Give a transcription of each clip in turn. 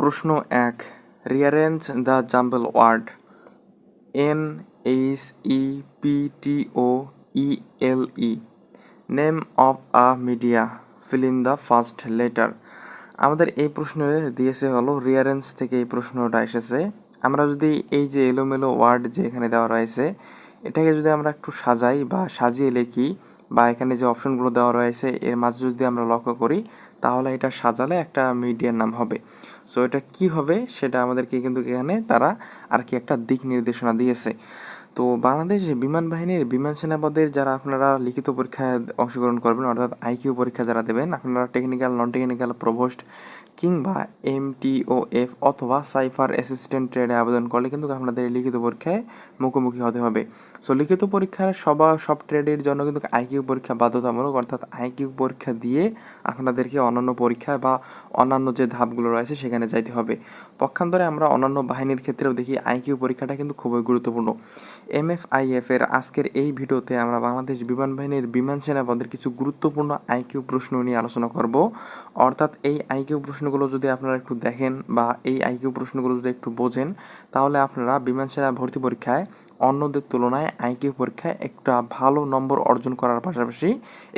প্রশ্ন এক rearrange the jumble word N H E P T O E L E name of a media fill in the first letter আমাদের এই প্রশ্ন দিয়েছে হলো rearrange থেকে এই প্রশ্নটা এসেছে। আমরা যদি এই যে এলোমেলো ওয়ার্ড যে এখানে দেওয়া রয়েছে, এটাকে যদি আমরা একটু সাজাই বা সাজিয়ে লিখি, বা এখানে যে অপশনগুলো দেওয়া রয়েছে, এর মাঝে যদি আমরা লক্ষ্য করি তাহলে এটা সাজালে একটা মিডিয়ার নাম হবে। সো এটা কি হবে সেটা আমাদেরকে কিন্তু এখানে তারা আর কি একটা দিক নির্দেশনা দিয়েছে। তো বাংলাদেশ বিমান বাহিনীর বিমান সেনা পদের যারা আপনারা লিখিত পরীক্ষায় অংশগ্রহণ করবেন, অর্থাৎ আইকিউ পরীক্ষা যারা দেবেন, আপনারা টেকনিক্যাল নন টেকনিক্যাল প্রভোস্ট কিংবা এমটিওএফ অথবা সাইফার অ্যাসিস্ট্যান্ট ট্রেডে আবেদন করলে কিন্তু আপনাদের লিখিত পরীক্ষায় মুখোমুখি হতে হবে। সো লিখিত পরীক্ষার সবা, সব ট্রেডের জন্য কিন্তু আইকিউ পরীক্ষা বাধ্যতামূলক, অর্থাৎ আইকিউ পরীক্ষা দিয়ে আপনাদেরকে অন্যান্য পরীক্ষা বা অন্যান্য যে ধাপগুলো রয়েছে সেখানে যাইতে হবে। পক্ষান্তরে আমরা অন্যান্য বাহিনীর ক্ষেত্রেও দেখি আইকিউ পরীক্ষাটা কিন্তু খুবই গুরুত্বপূর্ণ। এমএফআইএফ এর আজকের এই ভিডিওতে আমরা বাংলাদেশ বিমান বাহিনীর বিমান সেনা পদের কিছু গুরুত্বপূর্ণ আইকিউ প্রশ্ন নিয়ে আলোচনা করব। অর্থাৎ এই আইকিউ প্রশ্নগুলো যদি আপনারা একটু দেখেন বা এই আইকিউ প্রশ্নগুলো যদি একটু বোঝেন, তাহলে আপনারা বিমান সেনা ভর্তি পরীক্ষায়, অন্যদের তুলনায় আইকিউ পরীক্ষায় একটা ভালো নম্বর অর্জন করার পাশাপাশি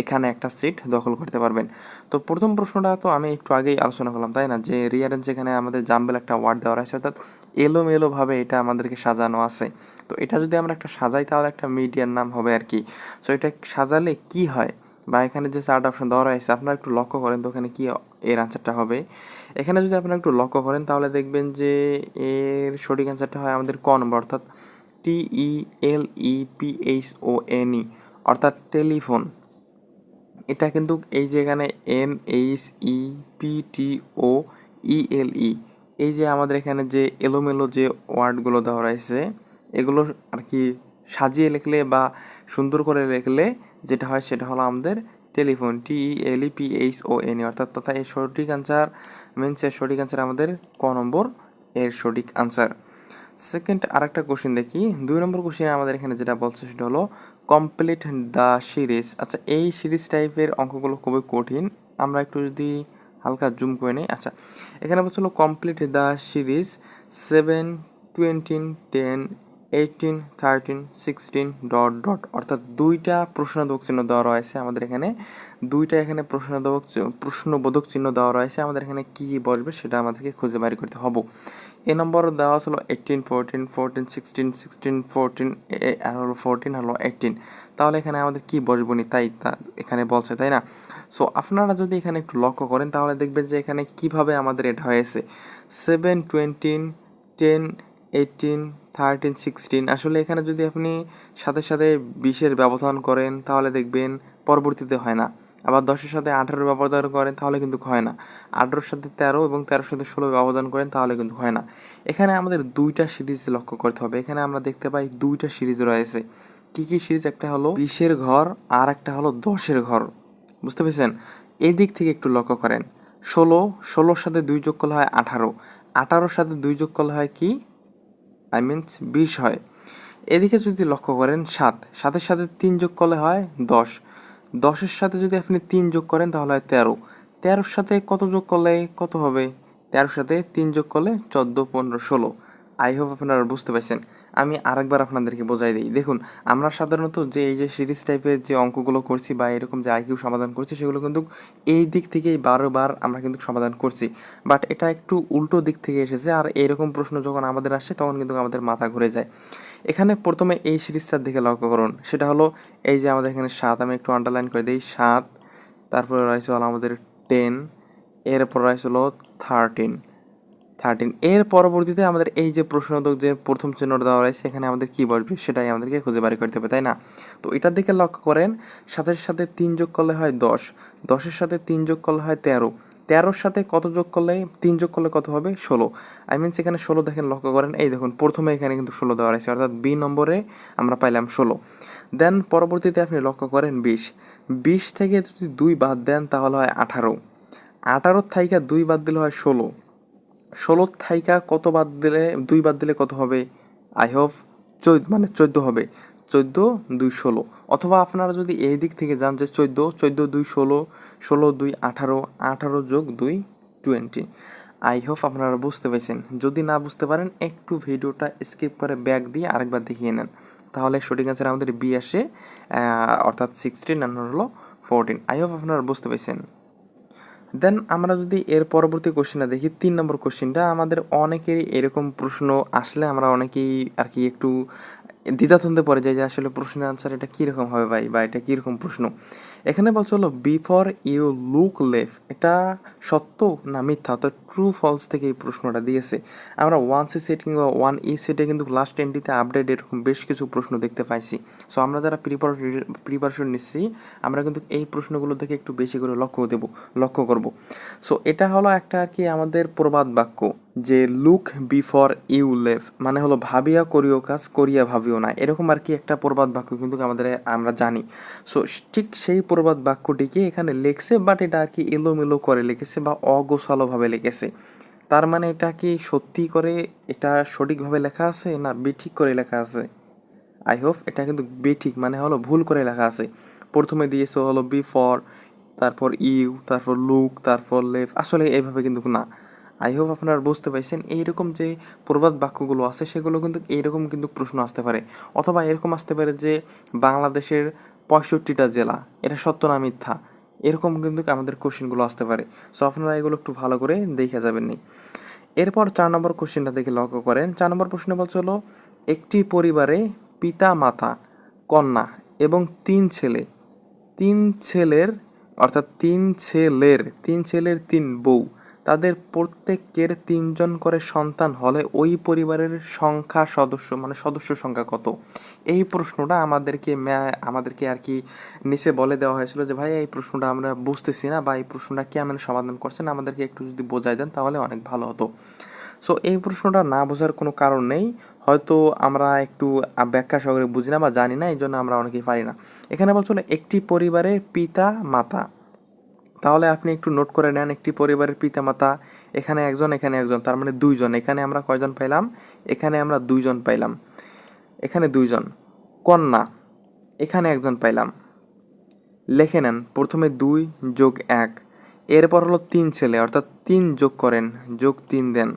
এখানে একটা সিট দখল করতে পারবেন। তো প্রথম প্রশ্নটা তো আমি একটু আগেই আলোচনা করলাম, তাই না? যে রিয়ারেন্স যেখানে আমাদের জাম্বেল একটা ওয়ার্ড দেওয়া রয়েছে, অর্থাৎ এলোমেলোভাবে এটা আমাদেরকে সাজানো আছে। তো এটা যদি আমরা একটা সাজাই, তাহলে একটা মিডিয়ার নাম হবে আর কি। সো এটা সাজালে কি হয়? বা এখানে যে চার্ট অপশন দেওয়া রয়েছে, আপনারা একটু লক্ষ্য করেন তো ওখানে কি এর আনসারটা হবে। এখানে যদি আপনারা একটু লক্ষ্য করেন, তাহলে দেখবেন যে এর সঠিক অ্যান্সারটা হয় আমাদের ক অর্থাৎ T E L E P H O N E অর্থাৎ টেলিফোন এটা কিন্তু এই যে এখানে N H E P T O E L E এই যে আমাদের এখানে যে এলোমেলো যে ওয়ার্ডগুলো দেওয়া রয়েছে এগুলো আর কি সাজিয়ে লিখলে বা সুন্দর করে লিখলে যেটা হয় সেটা হলো আমাদের telephone T E L E P H O N অর্থাৎ তথা এর সঠিক আনসার মিনস এর সঠিক আনসার আমাদের ক নম্বর? এর সঠিক আনসার সেকেন্ড আরেকটা কোশ্চেন দেখি। দুই নম্বর কোশ্চেনে আমাদের এখানে যেটা বলছে সেটা হলো কমপ্লিট দ্য সিরিজ আচ্ছা এই সিরিজ টাইপের অঙ্কগুলো খুবই কঠিন। আমরা একটু যদি হালকা জুম করে নিই। আচ্ছা এখানে বলছিল complete the series seven twenty ten eighteen thirteen sixteen dot dot অর্থাৎ দুইটা প্রশ্নবোধক চিহ্ন দেওয়া রয়েছে আমাদের এখানে। দুইটা এখানে প্রশ্নবোধক প্রশ্নবোধক চিহ্ন দেওয়া রয়েছে। আমাদের এখানে কী বসবে সেটা আমাদেরকে খুঁজে বের করতে হবে। এ নম্বর দেওয়া ছিল eighteen fourteen fourteen sixteen sixteen fourteen আর হলো ফোরটিন হলো এইটিন তাহলে এখানে আমাদের কী বসবো নি তাই এখানে বলছে, তাই না? সো আপনারা যদি এখানে একটু লক্ষ্য করেন তাহলে দেখবেন যে এখানে কীভাবে আমাদের এটা হয়েছে। Seven twenty ten eighteen thirteen sixteen আসলে এখানে যদি আপনি সাথে সাথে বিশের ব্যবধান করেন, তাহলে দেখবেন পরবর্তীতে হয় না। আবার দশের সাথে আঠারো ব্যবধান করেন, তাহলে কিন্তু হয় না। আঠারোর সাথে তেরো এবং তেরোর সাথে ষোলো ব্যবধান করেন, তাহলে কিন্তু হয় না। এখানে আমাদের দুইটা সিরিজ লক্ষ্য করতে হবে। এখানে আমরা দেখতে পাই দুইটা সিরিজ রয়েছে। কি কি সিরিজ? একটা হলো বিশের ঘর, আর একটা হলো দশের ঘর। বুঝতে পেরেছেন? এই দিক থেকে একটু লক্ষ্য করেন। ষোলো, ষোলোর সাথে দুই যোগ করলে হয় আঠারো। আঠারোর সাথে দুই যোগ করলে হয় কি? আই মিনস বিশ হয়। এদিকে যদি লক্ষ্য করেন, সাত। সাতের সাথে তিন যোগ করলে হয় দশ। দশের সাথে যদি আপনি তিন যোগ করেন, তাহলে হয় তেরো। তেরোর সাথে কত যোগ করলে কত হবে? তেরোর সাথে তিন যোগ করলে চোদ্দ, পনেরো, ষোলো। আই হোপ আপনারা বুঝতে পারছেন। আমি আরেকবার আপনাদেরকে বোঝাই দিই। দেখুন, আমরা সাধারণত যে, এই যে সিরিজ টাইপের যে অঙ্কগুলো করছি বা এরকম যে আইকিউ সমাধান করছি, সেগুলো কিন্তু এই দিক থেকেই বারোবার আমরা কিন্তু সমাধান করছি। বাট এটা একটু উল্টো দিক থেকে এসেছে আর এরকম প্রশ্ন যখন আমাদের আসে, তখন কিন্তু আমাদের মাথা ঘুরে যায়। এখানে প্রথমে এই সিরিজটার দিকে লক্ষ্য করুন। সেটা হলো এই যে আমাদের এখানে সাত, আমি একটু আন্ডারলাইন করে দিই, সাত, তারপরে রয়েছে হলো আমাদের টেন এরপর রয়েছে হলো থার্টিন থার্টিন এর পরবর্তীতে আমাদের এই যে প্রশ্নোত্তর যে প্রথম চিহ্নটা দেওয়া রয়েছে এখানে আমাদের কী বসবে সেটাই আমাদেরকে খুঁজে বাড়ি করতে হবে, তাই না? তো এটার দিকে লক্ষ্য করেন সাথে সাথে তিন যোগ করলে হয় দশ, দশের সাথে তিন যোগ করলে হয় তেরো। তেরোর সাথে কত যোগ করলে, তিন যোগ করলে কত হবে? ষোলো। আই মিনস এখানে ষোলো দেখেন লক্ষ্য করেন, এই দেখুন, প্রথমে এখানে কিন্তু ষোলো দেওয়া রয়েছে, অর্থাৎ বি নম্বরে আমরা পাইলাম ষোলো। দেন পরবর্তীতে আপনি লক্ষ্য করেন বিশ। বিশ থেকে যদি দুই বাদ দেন তাহলে হয় আঠারো। আঠারোর থাইকা দুই বাদ দিলে হয় ষোলো। ষোলো থাইকা কত বাদ দিলে, দুই বাদ দিলে কত হবে? আই হোপ চোদ্দ মানে চোদ্দ হবে। চোদ্দ, দুই, ষোলো। অথবা আপনারা যদি এই দিক থেকে যান যে চোদ্দ চোদ্দ, দুই, ষোলো ষোলো, দুই, আঠারো আঠারো যোগ দুই, টোয়েন্টি। আই হোপ আপনারা বুঝতে পেরেছেন। যদি না বুঝতে পারেন, একটু ভিডিওটা স্কিপ করে ব্যাক দিয়ে আরেকবার দেখিয়ে নেন। তাহলে সঠিক অ্যান্সার আমাদের বি আসে অর্থাৎ সিক্সটিন হলো ফোরটিন আই হোপ আপনারা বুঝতে পেরেছেন। দেন আমরা যদি এর পরবর্তী কোশ্চেনটা দেখি, তিন নম্বর কোশ্চেনটা আমাদের অনেকেরই এরকম প্রশ্ন আসলে আমরা অনেকেই আর কি একটু দ্বিধাদ্বন্দ্বে পড়ে যায় যে আসলে প্রশ্নের আনসার এটা কীরকম হবে ভাই বা এটা কীরকম প্রশ্ন। এখানে বলছে হলো বিফোর ইউ লুক লেফ এটা সত্য না মিথ্যা? অর্থাৎ ট্রু ফলস থেকে এই প্রশ্নটা দিয়েছে। আমরা ওয়ান সি সেট কিংবা ওয়ান ই সেটে কিন্তু লাস্ট টেনটিতে আপডেট এরকম বেশ কিছু প্রশ্ন দেখতে পাইছি। সো আমরা যারা প্রিপার প্রিপারেশন নিচ্ছি, আমরা কিন্তু এই প্রশ্নগুলো থেকে একটু বেশি করে লক্ষ্য দেব, লক্ষ্য করব। সো এটা হলো একটা আর কি আমাদের প্রবাদ বাক্য, যে লুক বিফোর ইউ লেভ মানে হলো, ভাবিয়া করিও কাজ, করিয়া ভাবিও না। এরকম আর কি একটা প্রবাদ বাক্য কিন্তু আমাদের আমরা জানি। সো ঠিক সেই প্রবাদ বাক্যটিকে এখানে লেখছে? বাট এটা আর কি এলোমেলো করে লিখেছে বা অগোছালোভাবে লিখেছে। তার মানে এটা কি সত্যি করে এটা সঠিকভাবে লেখা আছে না বেঠিক করে লেখা আছে? আই হোপ এটা কিন্তু বেঠিক মানে হলো ভুল করে লেখা আছে। প্রথমে দিয়েছে হলো বিফর, তারপর ইউ, তারপর লুক, তারপর লেফ, আসলে এইভাবে কিন্তু না। আই হোপ আপনারা বুঝতে পারছেন এইরকম যে প্রবাদ বাক্যগুলো আছে সেগুলো কিন্তু এইরকম কিন্তু প্রশ্ন আসতে পারে। অথবা এরকম আসতে পারে যে বাংলাদেশের পঁয়ষট্টিটা জেলা। এটা সত্য না মিথ্যা? এরকম কিন্তু আমাদের কোশ্চেনগুলো আসতে পারে। সো আপনারা এগুলো একটু ভালো করে দেখে যাবেন নি। এরপর চার নম্বর কোশ্চেনটা দেখে লক্ষ্য করেন। চার নম্বর প্রশ্ন বলছে হলো, একটি পরিবারে পিতা, মাতা, কন্যা এবং তিন ছেলে। তিন ছেলের, অর্থাৎ তিন ছেলের তিন ছেলের তিন বউ। তাদের প্রত্যেকের তিনজন করে সন্তান হলে ওই পরিবারের সংখ্যা সদস্য মানে সদস্য সংখ্যা কত? এই প্রশ্নটা আমাদেরকে আমাদেরকে আর কি নিচে বলে দেওয়া হয়েছিল যে, ভাই, এই প্রশ্নটা আমরা বুঝতেছি না বা এই প্রশ্নটা কেমন সমাধান করছেন আমাদেরকে একটু যদি বোঝাই দেন তাহলে অনেক ভালো হতো। সো এই প্রশ্নটা না বোঝার কোনো কারণ নেই। হয়তো আমরা একটু ব্যাখ্যা সহকারে বুঝি না বা জানি না এই জন্য আমরা অনেকেই পারি না। এখানে বলছিল একটি পরিবারের পিতা, মাতা। তাহলে আপনি একটু নোট করে নেন একটি পরিবারের পিতামাতা, এখানে একজন এখানে একজন, তার মানে দুইজন। এখানে আমরা কয়জন পাইলাম? এখানে আমরা দুইজন পাইলাম। এখানে দুইজন। কন্যা, এখানে একজন পাইলাম। লেখে নেন, প্রথমে দুই যোগ এক। এরপর হলো তিন ছেলে, অর্থাৎ তিন যোগ করেন, যোগ তিন দেন।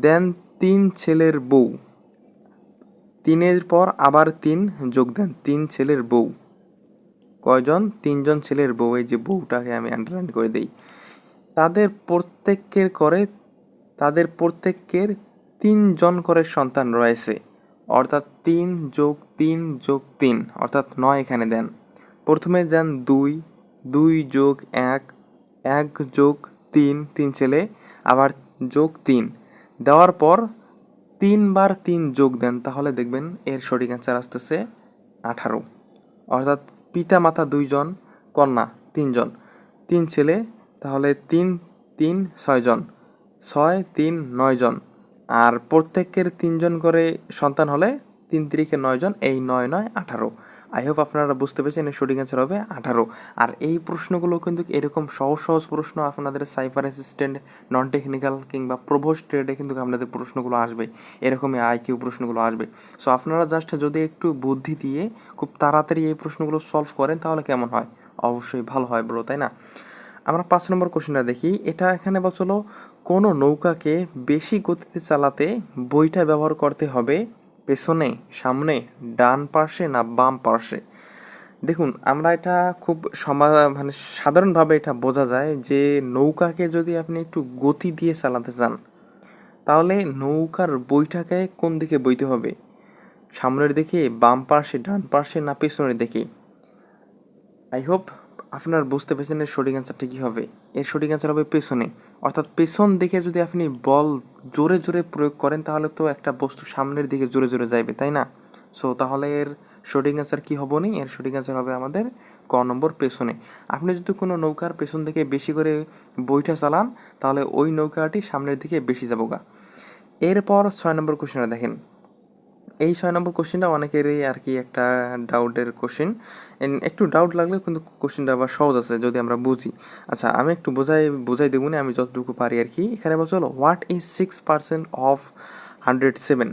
দেন তিন ছেলের বউ। তিনের পর আবার তিন যোগ দেন, তিন ছেলের বউ। কয়জন? তিনজন ছেলের বউ, এই যে বউটাকে আমি আন্ডারলাইন করে দেই। তাদের প্রত্যেকের করে, তাদের প্রত্যেকের তিনজন করে সন্তান রয়েছে। অর্থাৎ তিন যোগ তিন যোগ তিন, অর্থাৎ নয় এখানে দেন। প্রথমে দেন দুই দুই যোগ এক এক যোগ তিন তিন ছেলে, আবার যোগ তিন। দেওয়ার পর তিনবার তিন যোগ দেন, তাহলে দেখবেন এর সঠিক অ্যান্সার আসতেছে আঠারো। অর্থাৎ পিতা মাতা দুইজন, কন্যা তিনজন। তিন ছেলে, তাহলে তিন তিন, ছয়জন। ছয়, তিন, নয়জন। আর প্রত্যেকের তিনজন করে সন্তান হলে তিন তিরিখে নয়জন, এই নয় নয় আঠারো। আই হোপ আপনারা বুঝতে পেরেছেন, এর সঠিক অ্যান্সার হবে আঠারো। আর এই প্রশ্নগুলো কিন্তু এরকম সহজ সহজ প্রশ্ন আপনাদের সাইবার অ্যাসিস্ট্যান্ট নন টেকনিক্যাল কিংবা প্রভোস্ট ট্রেডে কিন্তু আপনাদের প্রশ্নগুলো আসবে। এরকমই আইকিউ প্রশ্নগুলো আসবে। সো আপনারা জাস্ট যদি একটু বুদ্ধি দিয়ে খুব তাড়াতাড়ি এই প্রশ্নগুলো সলভ করেন, তাহলে কেমন হয়? অবশ্যই ভালো হয় ব্রো তাই না? আমরা পাঁচ নম্বর কোশ্চেনটা দেখি। এটা এখানে বলছিল, কোনো নৌকাকে বেশি গতিতে চালাতে বইটা ব্যবহার করতে হবে পেছনে, সামনে, ডান পার্শ্বে না বাম পার্শ্বে? দেখুন, আমরা এটা খুব মানে সাধারণভাবে এটা বোঝা যায় যে নৌকাকে যদি আপনি একটু গতি দিয়ে চালাতে চান, তাহলে নৌকার বইটাকে কোন দিকে বইতে হবে? সামনের দিকে, বাম পার্শ্বে, ডান পার্শ্বে না পেছনের দিকে? আই হোপ আপনার বুঝতে পেরেছেন এর সঠিক অ্যান্সারটা কী হবে? এর সঠিক অ্যান্সার হবে পেছনে। অর্থাৎ পেছন দিকে যদি আপনি বল জোরে জোরে প্রয়োগ করেন, তাহলে তো একটা বস্তু সামনের দিকে জোরে জোরে যাইবে, তাই না? সো তাহলে এর শুটিং অ্যান্সার কী হব নি? এর শুটিং অ্যান্সার হবে আমাদের ক নম্বর পেছনে। আপনি যদি কোনো নৌকার পেছন থেকে বেশি করে বইটা চালান, তাহলে ওই নৌকাটি সামনের দিকে বেশি যাব গা এরপর ছয় নম্বর কোশ্চেনটা দেখেন। এই ছয় নম্বর কোশ্চেনটা অনেকেরই আর কি একটা ডাউটের কোশ্চেন একটু ডাউট লাগলে কিন্তু কোশ্চেনটা আবার সহজ আছে যদি আমরা বুঝি। আচ্ছা আমি একটু বোঝাই বোঝাই দেবো না, আমি যতটুকু পারি আর কি এখানে বলছো হলো what is six percent of hundred seven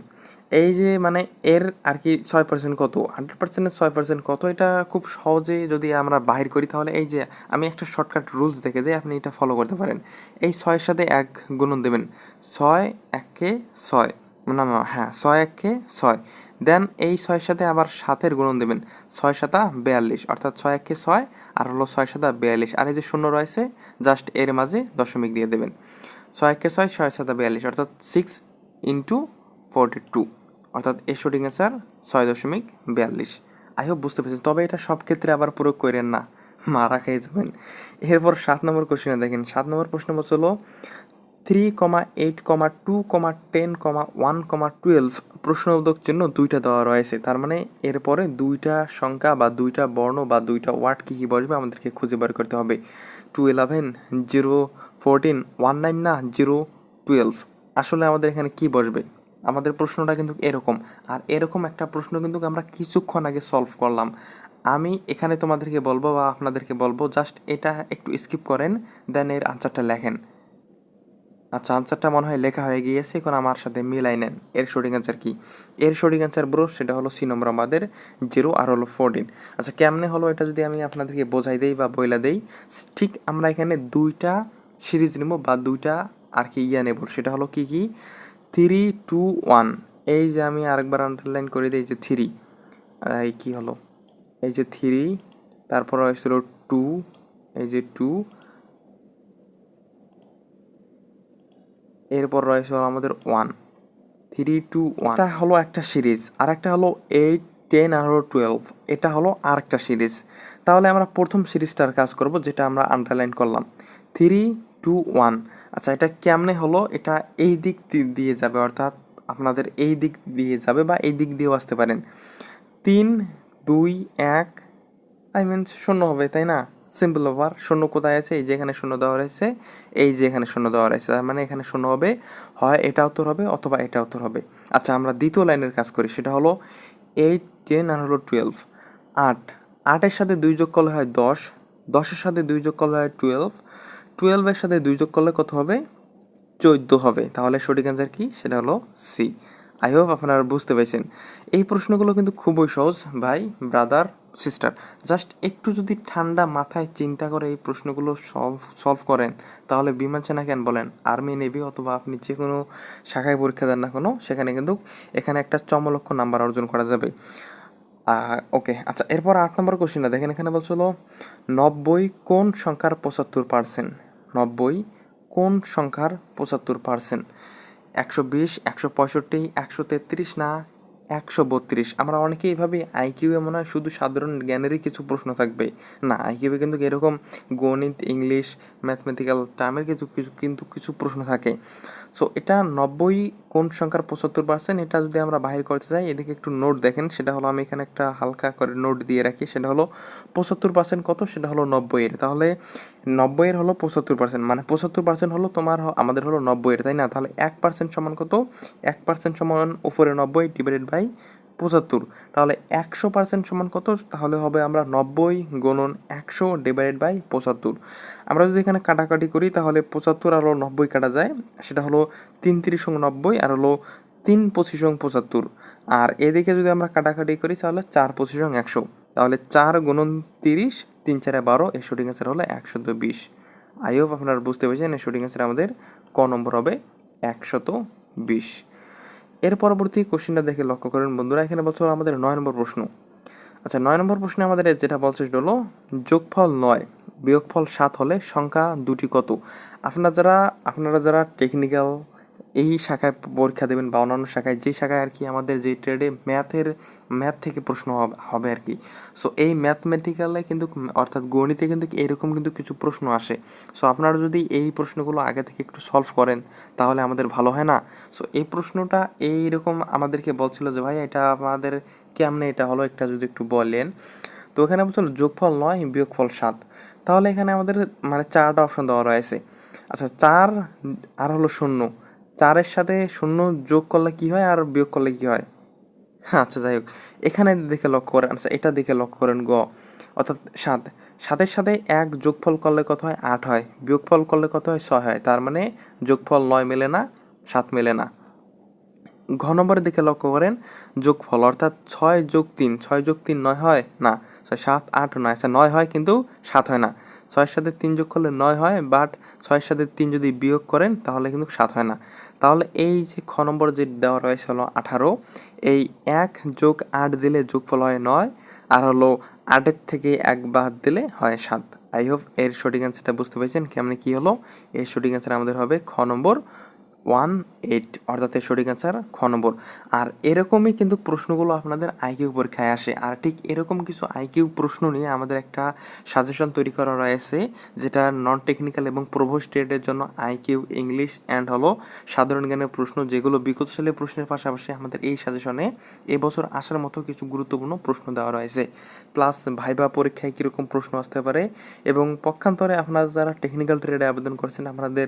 এই যে মানে এর আর কি ছয় পার্সেন্ট কত? হান্ড্রেড পার্সেন্টের ছয় পার্সেন্ট কত? এটা খুব সহজে যদি আমরা বাহির করি, তাহলে এই যে আমি একটা শর্টকাট রুলস দেখে দিই, আপনি এটা ফলো করতে পারেন। এই ছয়ের সাথে এক গুণন দেবেন। ছয় এককে ছয়। না না হ্যাঁ ছয় এককে ছয়। দেন এই ছয়ের সাথে আবার সাতের গুণন দেবেন। ছয় সাতা বিয়াল্লিশ, অর্থাৎ ছয় এককে ছয়, আর হলো ছয় সাতা বিয়াল্লিশ। আর এই যে শূন্য রয়েছে জাস্ট এর মাঝে দশমিক দিয়ে দেবেন। ছয় এককে ছয় ছয় সাতা বিয়াল্লিশ, অর্থাৎ সিক্স ইন্টু ফোরটি টু অর্থাৎ এর সঠিক অ্যান্সার ছয় দশমিক বিয়াল্লিশ। আই হোপ বুঝতে পেরেছেন। তবে এটা সব ক্ষেত্রে আবার প্রয়োগ করেন না। মারা খেয়ে যাবেন। এরপর সাত নম্বর কোশ্চেনে দেখেন। সাত নম্বর প্রশ্ন বলছিল three comma eight comma two comma ten comma one comma twelve প্রশ্নবোধক চিহ্ন দুইটা দেওয়া রয়েছে। তার মানে এরপরে দুইটা সংখ্যা বা দুইটা বর্ণ বা দুইটা ওয়ার্ড কী কী বসবে আমাদেরকে খুঁজে বের করতে হবে। Two eleven zero fourteen one nine না জিরো টুয়েলভ আসলে আমাদের এখানে কি বসবে? আমাদের প্রশ্নটা কিন্তু এরকম। আর এরকম একটা প্রশ্ন কিন্তু আমরা কিছুক্ষণ আগে সলভ করলাম। আমি এখানে তোমাদেরকে বলব বা আপনাদেরকে বলব জাস্ট এটা একটু স্কিপ করেন দেন এর আনসারটা লেখেন। আচ্ছা আনসারটা মনে হয় লেখা হয়ে গিয়েছে, এখন আমার সাথে মিলাই নেন। এর সঠিক অ্যান্সার কি? এর সঠিক অ্যান্সার ব্রো সেটা হলো সি নম্বর আমাদের জিরো আর হলো ফোরটিন আচ্ছা কেমনে হলো এটা যদি আমি আপনাদেরকে বোঝাই দেই বা বইলা দেই? ঠিক আমরা এখানে দুইটা সিরিজ নেব বা দুইটা আর কি ইয়া নেব। সেটা হলো কি কি? থ্রি টু ওয়ান এই যে আমি আরেকবার আন্ডারলাইন করে দিই যে থ্রি এই কি হলো? এই যে থ্রি তারপর হয়েছিল টু এই যে টু এরপর রয়েছে হলো আমাদের ওয়ান থ্রি টু ওয়ান এটা হলো একটা সিরিজ আর একটা হলো এইট টেন আর হলো টুয়েলভ এটা হলো আর একটা সিরিজ তাহলে আমরা প্রথম সিরিজটার কাজ করব, যেটা আমরা আন্ডারলাইন করলাম। থ্রি টু ওয়ান আচ্ছা এটা কেমনে হলো? এটা এই দিক দিয়ে যাবে, অর্থাৎ আপনাদের এই দিক দিয়ে যাবে বা এই দিক দিয়েও আসতে পারেন। তিন, দুই, এক। আই মিন শূন্য হবে, তাই না? সিম্পল ওভার শূন্য কোথায় আছে? এই যে এখানে শূন্য দেওয়া রয়েছে, এই যে এখানে শূন্য দেওয়া রয়েছে, তার মানে এখানে শূন্য হবে, হয় এটা উত্তর হবে অথবা এটা উত্তর হবে। আচ্ছা আমরা দ্বিতীয় লাইনের কাজ করি, সেটা হলো এইট টেন আর হলো টুয়েলভ আট, আটের সাথে দুই যোগ করলে হয় দশ, দশের সাথে দুই যোগ করলে হয় টুয়েলভ টুয়েলভের সাথে দুই যোগ করলে কত হবে? চোদ্দ হবে। তাহলে সঠিক অ্যান্সার কি? সেটা হলো সি আই হোপ আপনারা বুঝতে পেরেছেন। এই প্রশ্নগুলো কিন্তু খুবই সহজ, ভাই ব্রাদার সিস্টার জাস্ট একটু যদি ঠান্ডা মাথায় চিন্তা করে এই প্রশ্নগুলো সলভ সলভ করেন, তাহলে বিমান সেনা কেন বলেন? আর্মি নেভি অথবা আপনি যে কোনো শাখায় পরীক্ষা দেন না কোনো, সেখানে কিন্তু এখানে একটা চমলক্ষ নাম্বার অর্জন করা যাবে। ওকে আচ্ছা এরপর আট নম্বর কোশ্চেনটা দেখেন, এখানে বলছিল, নব্বই কোন সংখ্যার পঁচাত্তর পার্সেন্ট নব্বই কোন সংখ্যার পঁচাত্তর পার্সেন্ট একশো বিশ, একশো পঁয়ষট্টি, একশো তেত্রিশ না একশো বত্রিশ? আমরা অনেকেই এইভাবে আইকিউয়ে মনে হয় শুধু সাধারণ জ্ঞানেরই কিছু প্রশ্ন থাকবে। না আইকিউয়ে কিন্তু এরকম গণিত, ইংলিশ, ম্যাথমেটিক্যাল টার্মের কিছু কিছু, কিন্তু কিছু প্রশ্ন থাকে। সো এটা নব্বই কোন সংখ্যার পঁচাত্তর পার্সেন্ট এটা যদি আমরা বাহির করতে চাই, এদিকে একটু নোট দেখেন, সেটা হলো আমি এখানে একটা হালকা করে নোট দিয়ে রাখি, সেটা হলো পঁচাত্তর পার্সেন্ট কত? সেটা হলো নব্বইয়ের। তাহলে নব্বইয়ের হলো পঁচাত্তর পার্সেন্ট মানে পঁচাত্তর পার্সেন্ট হলো তোমার আমাদের হলো নব্বইয়ের, তাই না? তাহলে এক পার্সেন্ট সমান কত? এক পার্সেন্ট সমান উপরে নব্বই ডিভাইডেড বাই পঁচাত্তর। তাহলে একশো পার্সেন্ট সমান কত? তাহলে হবে আমরা নব্বই গুণন একশো ডিভাইডেড বাই পঁচাত্তর। আমরা যদি এখানে কাটাকাটি করি, তাহলে পঁচাত্তর আর হলো নব্বই কাটা যায়। সেটা হলো তিন তিরিশ নব্বই আর হলো তিন পঁচিশ পঁচাত্তর। আর এদিকে যদি আমরা কাটাকাটি করি, তাহলে চার পঁচিশ একশো। তাহলে চার গুণন তিরিশ তিন চারে বারো, এর সঠিক অ্যান্সার হলো একশত বিশ। আই হোপ আপনারা বুঝতে পেরেছেন, এর সঠিক অ্যান্সার আমাদের ক নম্বর হবে একশত বিশ। এর পরবর্তী কোশ্চেনটা দেখে লক্ষ্য করেন বন্ধুরা, এখানে বলছো আমাদের নয় নম্বর প্রশ্ন। আচ্ছা নয় নম্বর প্রশ্নে আমাদের যেটা বলছে সেটা হলো যোগফল নয়, বিয়োগফল সাত হলে সংখ্যা দুটি কত? আপনারা যারা আপনারা যারা টেকনিক্যাল এই শাখায় পরীক্ষা দেবেন বা অন্যান্য শাখায় যে শাখায় আর কি আমাদের যে ট্রেডে ম্যাথের ম্যাথ থেকে প্রশ্ন হবে- আর কি। সো এই ম্যাথমেটিক্যালে কিন্তু, অর্থাৎ গণিতে কিন্তু এরকম কিন্তু কিছু প্রশ্ন আসে। সো আপনারা যদি এই প্রশ্নগুলো আগে থেকে একটু সলভ করেন, তাহলে আমাদের ভালো, হয় না? সো এই প্রশ্নটা এইরকম আমাদেরকে বলছিল যে, ভাই, এটা আমাদের কেমনে এটা হলো? একটা যদি একটু বলেন। তো এখানে বলছিল, যোগফল নয়, বিয়োগফল সাত। তাহলে এখানে আমাদের মানে চারটা অপশন দেওয়া রয়েছে। আচ্ছা চার আর হলো শূন্য। চারের সাথে শূন্য যোগ করলে কি হয় আর বিয়োগ করলে কি হয়? আচ্ছা যাই হোক। এখানে দেখে লক্ষ্য করেন। আচ্ছা এটা দেখে লক্ষ্য করেন গ। অর্থাৎ সাত। সাতের সাথে এক যোগফল করলে কত হয়? আট হয়। বিয়োগফল করলে কত হয়? ছয় হয়। তার মানে যোগফল নয় মেলে না, সাত মেলে না। ঘ নম্বরের দিকে লক্ষ্য করেন, যোগফল অর্থাৎ ছয় যোগ তিন। ছয় যোগ তিন নয় হয়? না। ছয়, সাত, আট নয়। আচ্ছা নয় হয় কিন্তু সাত হয় না। ছয়ের সাথে তিন যোগ করলে নয় হয় বাট ছয়ের সাথে তিন যদি বিয়োগ করেন, তাহলে কিন্তু সাত হয় না। তাহলে এই যে খ নম্বর যে দেওয়া রয়েছে হলো আঠারো, এই এক যোগ আট দিলে যোগফল হয় নয়, আর হলো আটের থেকে এক বাদ দিলে হয় সাত। আই হোপ এর সঠিক অ্যান্সারটা বুঝতে পেরেছেন। কেমন কী হলো? এর সঠিক অ্যান্সার আমাদের হবে খ নম্বর ওয়ান এইট অর্থাৎ সঠিক অ্যান্সার খ নম্বর। আর এরকমই কিন্তু প্রশ্নগুলো আপনাদের আইকিউ পরীক্ষায় আসে। আর ঠিক এরকম কিছু আইকিউ প্রশ্ন নিয়ে আমাদের একটা সাজেশন তৈরি করা রয়েছে, যেটা নন টেকনিক্যাল এবং প্রভো স্টেটের জন্য আইকিউ ইংলিশ অ্যান্ড হলো সাধারণ জ্ঞানের প্রশ্ন, যেগুলো বিগতশালী প্রশ্নের পাশাপাশি আমাদের এই সাজেশনে এবছর আসার মতো কিছু গুরুত্বপূর্ণ প্রশ্ন দেওয়া রয়েছে। প্লাস ভাইবা পরীক্ষায় কীরকম প্রশ্ন আসতে পারে এবং পক্ষান্তরে আপনারা যারা টেকনিক্যাল ট্রেডে আবেদন করছেন, আপনাদের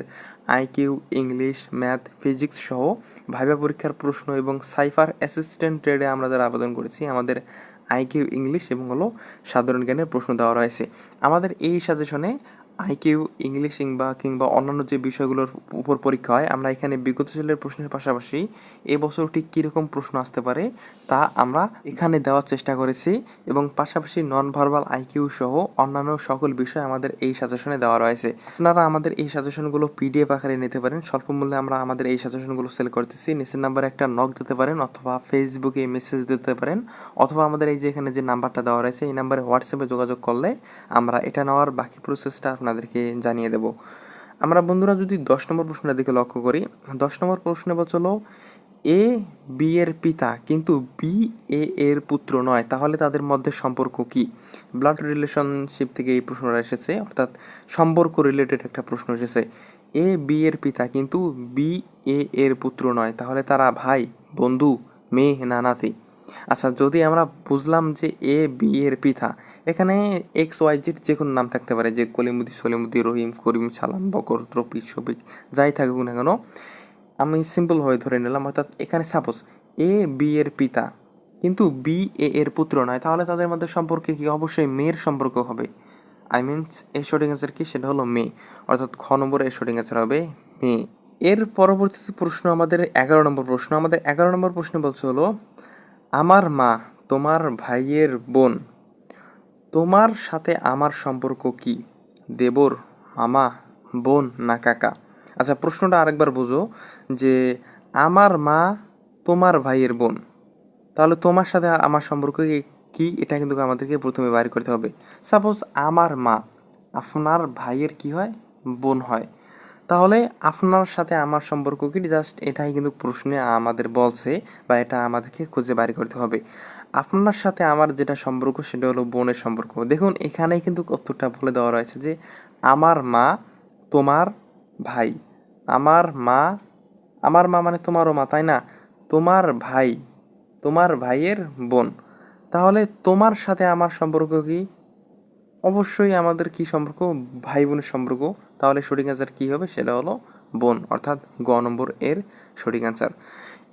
আইকিউ ইংলিশ ম্যাথ, ফিজিক্স সহ ভাইভা পরীক্ষার প্রশ্ন এবং সাইফার অ্যাসিস্ট্যান্ট ট্রেডে আমরা যারা আবেদন করেছি, আমাদের আইকিউ ইংলিশ এবং হলো সাধারণ জ্ঞানের প্রশ্ন দেওয়া রয়েছে। আমাদের এই সাজেশনে আইকিউ, ইংলিশ কিংবা কিংবা অন্যান্য যে বিষয়গুলোর উপর পরীক্ষা হয়, আমরা এখানে বিগত সালের প্রশ্নের পাশাপাশি এবছর ঠিক কীরকম প্রশ্ন আসতে পারে তা আমরা এখানে দেওয়ার চেষ্টা করেছি এবং পাশাপাশি নন ভার্বাল আইকিউ সহ অন্যান্য সকল বিষয় আমাদের এই সাজেশনে দেওয়া রয়েছে। আপনারা আমাদের এই সাজেশনগুলো পিডিএফ আকারে নিতে পারেন। স্বল্প মূল্যে আমরা আমাদের এই সাজেশনগুলো সেল করতেছি। নিচের নাম্বারে একটা নক দিতে পারেন অথবা ফেসবুকে মেসেজ দিতে পারেন অথবা আমাদের এই যে এখানে যে নাম্বারটা দেওয়া রয়েছে, এই নাম্বারে হোয়াটসঅ্যাপে যোগাযোগ করলে আমরা এটা নেওয়ার বাকি প্রসেসটা আপনাদেরকে জানিয়ে দেব। আমরা বন্ধুরা যদি দশ নম্বর প্রশ্নের দিকে লক্ষ্য করি, দশ নম্বর প্রশ্ন বলছিল এ, বি এর পিতা কিন্তু বি, এ এর পুত্র নয়, তাহলে তাদের মধ্যে সম্পর্ক কি? ব্লাড রিলেশনশিপ থেকে এই প্রশ্নটা এসেছে, অর্থাৎ সম্পর্ক রিলেটেড একটা প্রশ্ন এসেছে। এ, বি এর পিতা কিন্তু বি, এ এর পুত্র নয়, তাহলে তারা ভাই, বন্ধু, মেয়ে না নাতি আচ্ছা যদি আমরা বুঝলাম যে এ বি এর পিতা, এখানে এক্স ওয়াই জেড যে কোনো নাম থাকতে পারে, যে কলিমুদি সলিমুদি রহিম, করিম, সালাম, বকর ত্রপিক শফিক যাই থাকুক না কেন, আমি সিম্পলভাবে ধরে নিলাম, অর্থাৎ এখানে সাপোজ এ বি এর পিতা, কিন্তু বি এ এর পুত্র নয়, তাহলে তাদের মধ্যে সম্পর্কে কি? অবশ্যই মেয়ের সম্পর্ক হবে। আই মিনস এর সঠিক অ্যান্সার কি? সেটা হলো মেয়ে। অর্থাৎ খ নম্বরে এর সঠিক অ্যান্সার হবে মেয়ে। এর পরবর্তী প্রশ্ন আমাদের এগারো নম্বর প্রশ্ন। আমাদের এগারো নম্বর প্রশ্ন বলছে হলো আমার মা, তোমার ভাইয়ের বোন, তোমার সাথে আমার সম্পর্ক কি? দেবর, মামা, বোন না কাকা? আচ্ছা প্রশ্নটা আরেকবার বোঝো যে আমার মা, তোমার ভাইয়ের বোন, তাহলে তোমার সাথে আমার সম্পর্ক কি- এটা কিন্তু আমাদেরকে প্রথমে বাইর করতে হবে। সাপোজ আমার মা, আপনার ভাইয়ের কি হয়? বোন হয়। তাহলে আপনার সাথে আমার সম্পর্ক কি? জাস্ট এটাই কিন্তু প্রশ্নে আমাদের বলছে বা এটা আমাদেরকে খুঁজে বাইর করতে হবে। আপনার সাথে আমার যেটা সম্পর্ক সেটা হলো বোনের সম্পর্ক। দেখুন, এখানেই কিন্তু উত্তরটা বলে দেওয়া রয়েছে যে আমার মা তোমার ভাই। আমার মা আমার মা মানে তোমারও মা, তাই না? তোমার ভাই, তোমার ভাইয়ের বোন। তাহলে তোমার সাথে আমার সম্পর্ক কি? অবশ্যই আমাদের কি সম্পর্ক? ভাই বোনের সম্পর্ক। তাহলে সঠিক অ্যান্সার কী হবে? সেটা হলো বোন, অর্থাৎ গ নম্বর এর সঠিক অ্যান্সার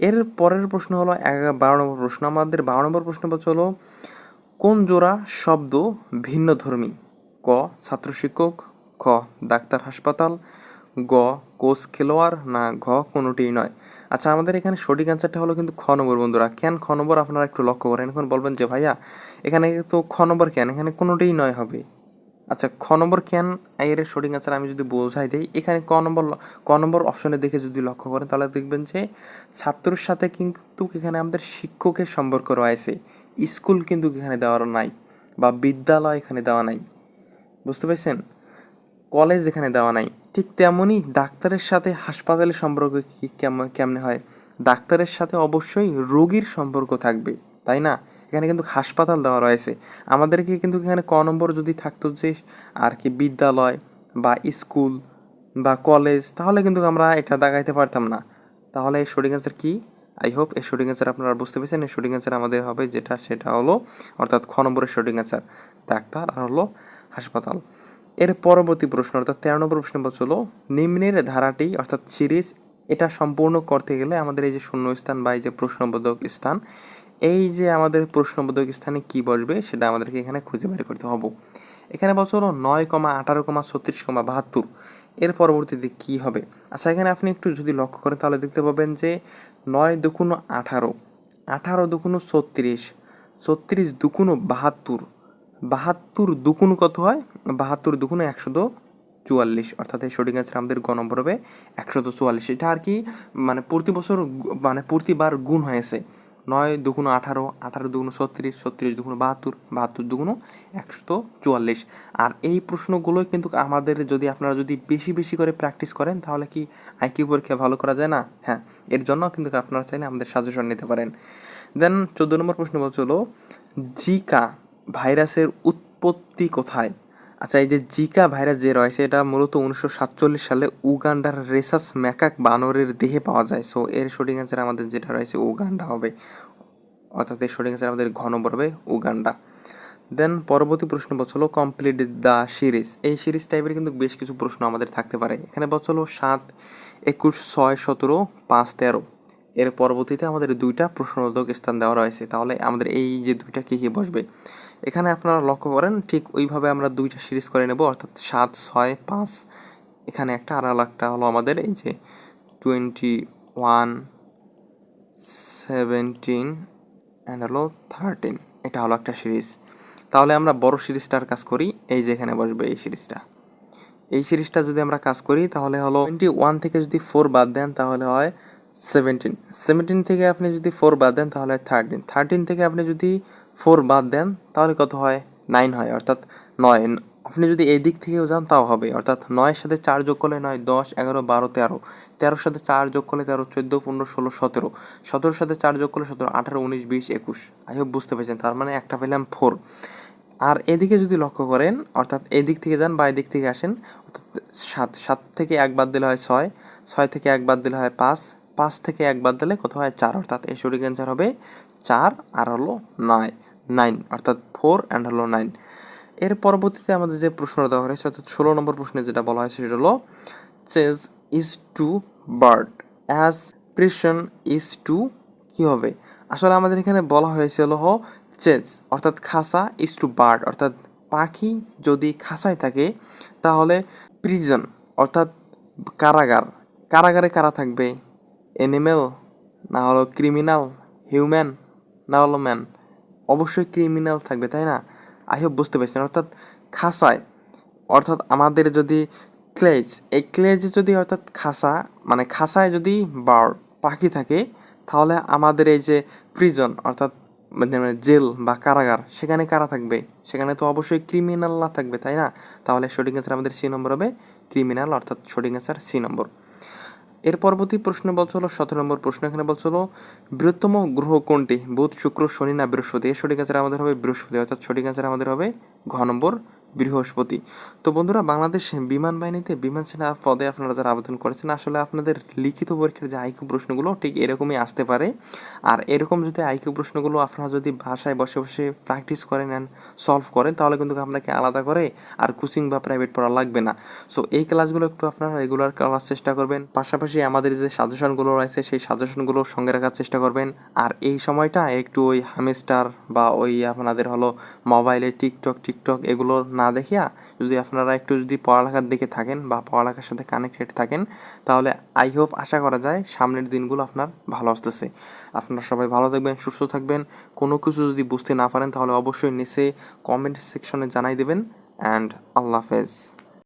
এর পরের প্রশ্ন হলো বারো নম্বর প্রশ্ন। আমাদের বারো নম্বর প্রশ্ন হলো, কোন জোড়া শব্দ ভিন্ন ধর্মী ক, ছাত্র শিক্ষক, খ, ডাক্তার হাসপাতাল গ কোচ খেলোয়াড়, না ঘ, কোনোটিই নয়। আচ্ছা আমাদের এখানে সঠিক অ্যান্সারটা হলো কিন্তু খ নম্বর বন্ধুরা। কেন খ নম্বর আপনারা একটু লক্ষ্য করেন? এখন বলবেন যে, ভাইয়া, এখানে তো খ নম্বর কেন? এখানে কোনোটিই নয় হবে। আচ্ছা খ নম্বর কেন? এর সঠিক অ্যান্সার আমি যদি বোঝাই দিই, এখানে ক নম্বর ক নম্বর অপশনে দেখে যদি লক্ষ্য করেন, তাহলে দেখবেন যে, ছাত্রের সাথে কিন্তু এখানে আমাদের শিক্ষকের সম্পর্ক রয়েছে। স্কুল কিন্তু এখানে দেওয়ার নাই বা বিদ্যালয় এখানে দেওয়া নাই। বুঝতে পারছেন? কলেজ এখানে দেওয়া নাই। ঠিক তেমনই ডাক্তারের সাথে হাসপাতালের সম্পর্ক কি কেমন, কেমনে হয়? ডাক্তারের সাথে অবশ্যই রোগীর সম্পর্ক থাকবে, তাই না? এখানে কিন্তু হাসপাতাল দেওয়া রয়েছে। আমাদেরকে কিন্তু এখানে ক নম্বর যদি থাকতো যে, আর কি বিদ্যালয় বা স্কুল বা কলেজ, তাহলে কিন্তু আমরা এটা দেখাইতে পারতাম না। তাহলে এই সঠিক অ্যান্সার কী? আই হোপ এই সঠিক অ্যান্সার আপনারা বুঝতে পেরেছেন। এই সঠিক অ্যান্সার আমাদের হবে যেটা, সেটা হলো, অর্থাৎ খ নম্বরের সঠিক অ্যান্সার ডাক্তার আর হলো হাসপাতাল। এর পরবর্তী প্রশ্ন, অর্থাৎ তেরো নম্বর প্রশ্ন বলছিল নিম্নের ধারাটি, অর্থাৎ সিরিজ, এটা সম্পূর্ণ করতে গেলে আমাদের এই যে শূন্যস্থান বা এই যে প্রশ্নবোধক স্থান, এই যে আমাদের প্রশ্নবোধক স্থানে কি বসবে সেটা আমাদেরকে এখানে খুঁজে বের করতে হবে। এখানে বলছিল নয় কমা আঠারো কমা ছত্রিশ কমা বাহাত্তর, এর পরবর্তীতে কি হবে? আচ্ছা এখানে আপনি একটু যদি লক্ষ্য করেন তাহলে দেখতে পাবেন যে নয় দুকুনো আঠারো আঠারো দুকুনো ছত্রিশ ছত্রিশ দুকুনো বাহাত্তর বাহাত্তর দুকুনো কত হয়? বাহাত্তর দুকুনো একশো চুয়াল্লিশ। অর্থাৎ এই সঠিক আছে আমাদের গ নম্বর হবে একশত চুয়াল্লিশ। এটা আর কি মানে প্রতি বছর মানে প্রতিবার গুণ হয়েছে। নয় দুগুণ আঠারো আঠারো দুগুণ ছত্রিশ ছত্রিশ দুগুণ বাহাত্তর বাহাত্তর দুগুণ একশত চুয়াল্লিশ। আর এই প্রশ্নগুলোই কিন্তু আমাদের যদি আপনারা যদি বেশি বেশি করে প্র্যাকটিস করেন, তাহলে কি আইকিউ পরীক্ষা ভালো করা যায় না? হ্যাঁ এর জন্য কিন্তু আপনারা চাইলে আমাদের সাজেশন নিতে পারেন। দেন চোদ্দ নম্বর প্রশ্ন বলছিল জিকা ভাইরাসের উৎপত্তি কোথায়? আচ্ছা এই যে জিকা ভাইরাস যে রয়েছে, এটা মূলত উনিশশো সাতচল্লিশ সালে উগান্ডার রেসাস ম্যাকাক বানরের দেহে পাওয়া যায়। সো এর সঠিক অ্যান্সার আমাদের যেটা রয়েছে, উগান্ডা হবে। অর্থাৎ এর সঠিক অ্যান্সার আমাদের ঘন হবে উগান্ডা। দেন পরবর্তী প্রশ্ন বলছিল কমপ্লিট দ্য সিরিজ এই সিরিজ টাইপের কিন্তু বেশ কিছু প্রশ্ন আমাদের থাকতে পারে। এখানে বলছিল, সাত, একুশ, ছয়, সতেরো, পাঁচ, তেরো। এর পরবর্তীতে আমাদের দুইটা প্রশ্নোত্তক স্থান দেওয়া রয়েছে। তাহলে আমাদের এই যে দুইটা কী কী বসবে? এখানে আপনারা লক্ষ্য করেন, ঠিক ওইভাবে আমরা দুইটা সিরিজ করে নেব, অর্থাৎ সাত, ছয়, পাঁচ। এখানে একটা আর একটা হলো আমাদের, এই যে টোয়েন্টি ওয়ান সেভেন্টিন অ্যান্ড হলো থার্টিন এটা হলো একটা সিরিজ। তাহলে আমরা বড় সিরিজটার কাজ করি, এই যে এখানে বসবে এই সিরিজটা। এই সিরিজটা যদি আমরা কাজ করি, তাহলে হলো টোয়েন্টি ওয়ান থেকে যদি ফোর বাদ দেন, তাহলে হয় সেভেন্টিন সেভেন্টিন থেকে আপনি যদি ফোর বাদ দেন, তাহলে থার্টিন থার্টিন থেকে আপনি যদি ফোর বাদ দেন, তাহলে কত হয়? নাইন হয়, অর্থাৎ নয়। আপনি যদি এই দিক থেকেও যান, তাও হবে। অর্থাৎ নয়ের সাথে চার যোগ করলে নয়, দশ, এগারো, বারো, তেরো। তেরোর সাথে চার যোগ করলে তেরো, চোদ্দ, পনেরো, ষোলো, সতেরো। সতেরোর সাথে চার যোগ করলে সতেরো, আঠারো, উনিশ, বিশ, একুশ। আই হোপ বুঝতে পেরেছেন, তার মানে একটা পেলাম ফোর। আর এদিকে যদি লক্ষ্য করেন, অর্থাৎ এদিক থেকে যান বা এদিক থেকে আসেন, অর্থাৎ সাত সাত থেকে এক বাদ দিলে হয় ছয় ছয় থেকে এক বাদ দিলে হয় পাঁচ পাঁচ থেকে এক বাদ দিলে কত হয় চার, অর্থাৎ এই সঠিক অ্যান্সার হবে চার, আর হলো নয়। নাইন, অর্থাৎ ফোর অ্যান্ড হলো নাইন। এর পরবর্তীতে আমাদের যে প্রশ্ন দেওয়া হয়েছে, অর্থাৎ ষোলো নম্বর প্রশ্নে যেটা বলা হয়েছে, সেটা হলো chase is to bird as pression is to কী হবে? আসলে আমাদের এখানে বলা হয়েছিল হ চেজ অর্থাৎ খাসা ইজ টু বার্ড অর্থাৎ পাখি যদি খাসায় থাকে, তাহলে প্রিজন অর্থাৎ কারাগার। কারাগারে কারা থাকবে? অ্যানিমেল না হলো ক্রিমিনাল হিউম্যান না হলো ম্যান অবশ্যই ক্রিমিনাল থাকবে, তাই না? আই হোপ বুঝতে পেরেছেন। অর্থাৎ খাসায়, অর্থাৎ আমাদের যদি ক্লেজ, এই ক্লেজে যদি অর্থাৎ খাসা মানে খাসায় যদি বার্ড পাখি থাকে, তাহলে আমাদের এই যে প্রিজন অর্থাৎ মানে মানে জেল বা কারাগার, সেখানে কারা থাকবে? সেখানে তো অবশ্যই ক্রিমিনাল না থাকবে, তাই না? তাহলে সঠিক অ্যান্সার আমাদের সি নম্বর হবে ক্রিমিনাল অর্থাৎ সঠিক অ্যান্সার সি নম্বর এর পরবর্তী প্রশ্ন বলছিল সতেরো নম্বর প্রশ্ন এখানে বলছিল বৃহত্তম গ্রহ কোনটি? বুধ, শুক্র, শনি না বৃহস্পতি? এর সঠিক অ্যান্সার আমাদের হবে বৃহস্পতি, অর্থাৎ সঠিক অ্যান্সার আমাদের হবে ঘ নম্বর বৃহস্পতি। তো বন্ধুরা, বাংলাদেশ বিমান বাহিনীতে বিমান সেনা পদে আপনারা যারা আবেদন করেছেন, আসলে আপনাদের লিখিত পরীক্ষার যে আইকিউ প্রশ্নগুলো, ঠিক এরকমই আসতে পারে। আর এরকম যদি আইকিউ প্রশ্নগুলো আপনারা যদি বাসায় বসে বসে প্র্যাকটিস করেন অ্যান্ড সলভ করেন, তাহলে কিন্তু আপনাকে আলাদা করে আর কোচিং বা প্রাইভেট পড়া লাগবে না। সো এই ক্লাসগুলো একটু আপনারা রেগুলার করার চেষ্টা করবেন। পাশাপাশি আমাদের যে সাজেশনগুলো রয়েছে, সেই সাজেশনগুলো সঙ্গে রাখার চেষ্টা করবেন। আর এই সময়টা একটু ওই হামিস্টার বা ওই আপনাদের হলো মোবাইলে টিকটক টিকটক এগুলো না দেখিয়া যদি আপনারা একটু যদি পড়ালেখার দিকে থাকেন বা পড়ালেখার সাথে কানেক্টেড থাকেন, তাহলে আই হোপ আশা করা যায় সামনের দিনগুলো আপনার ভালো আসতেছে। আপনারা সবাই ভালো থাকবেন, সুস্থ থাকবেন। কোনো কিছু যদি বুঝতে না পারেন, তাহলে অবশ্যই নিচে কমেন্ট সেকশনে জানাই দেবেন। অ্যান্ড আল্লাহ হাফেজ।